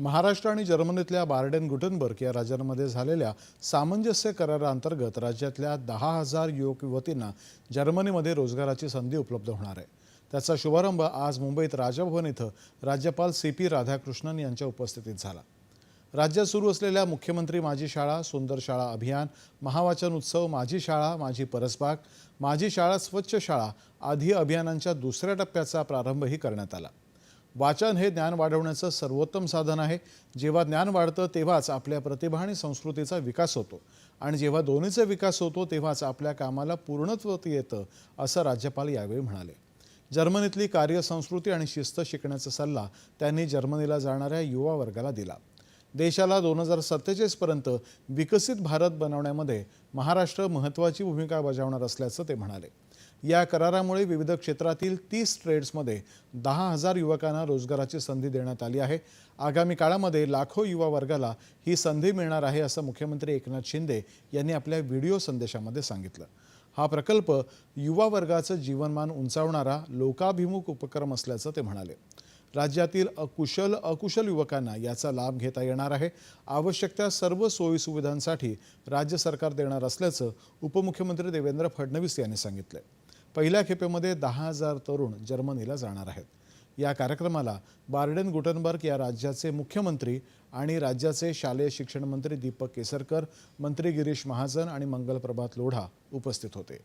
महाराष्ट्र आणि जर्मनीतल्या बार्डेन गुटनबर्ग या राज्यांमध्ये झालेल्या सामंजस्य कराराअंतर्गत राज्यातल्या दहा हजार युवक युवतींना जर्मनीमध्ये रोजगाराची संधी उपलब्ध होणार आहे. त्याचा शुभारंभ आज मुंबईत राजभवन इथं राज्यपाल सी पी राधाकृष्णन यांच्या उपस्थितीत झाला. राज्यात सुरू असलेल्या मुख्यमंत्री माझी शाळा सुंदर शाळा अभियान महावाचन उत्सव माझी शाळा माझी परसबाग माझी शाळा स्वच्छ शाळा आदी अभियानांच्या दुसऱ्या टप्प्याचा प्रारंभही करण्यात आला. वाचन हे ज्ञान वाढवण्याचं सर्वोत्तम साधन आहे. जेव्हा ज्ञान वाढतं तेव्हाच आपल्या प्रतिभा आणि संस्कृतीचा विकास होतो. आणि जेव्हा दोन्हीचा विकास होतो तेव्हाच आपल्या कामाला पूर्णत्व येतं असं राज्यपाल यावेळी म्हणाले. जर्मनीतली कार्यसंस्कृती आणि शिस्त शिकण्याचा सल्ला त्यांनी जर्मनीला जाणाऱ्या युवा वर्गाला दिला. देशाला दोन हजार सत्तेचाळीसपर्यंत विकसित भारत बनवण्यामध्ये महाराष्ट्र महत्त्वाची भूमिका बजावणार असल्याचं ते म्हणाले. या करारामुळे विविध क्षेत्रातील तीस ट्रेड्समध्ये दहा हजार युवकांना रोजगाराची संधी देण्यात आली आहे. आगामी काळामध्ये लाखो युवा वर्गाला ही संधी मिळणार आहे असं मुख्यमंत्री एकनाथ शिंदे यांनी आपल्या व्हिडिओ संदेशामध्ये सांगितलं. हा प्रकल्प युवा वर्गाचं जीवनमान उंचावणारा लोकाभिमुख उपक्रम असल्याचं ते म्हणाले. राज्यातील कुशल अकुशल युवकांना याचा लाभ घेता येणार आहे. आवश्यक त्या सर्व सोयीसुविधांसाठी राज्य सरकार देणार असल्याचं उपमुख्यमंत्री देवेंद्र फडणवीस यांनी सांगितलं पहिल्या खेपेमध्ये दहा हजार तरुण जर्मनीला जाणार आहेत. या कार्यक्रमाला बार्डन गुटनबर्ग या राज्याचे मुख्यमंत्री आणि राज्याचे शालेय शिक्षण मंत्री दीपक केसरकर मंत्री गिरीश महाजन आणि मंगल प्रभात लोढा उपस्थित होते.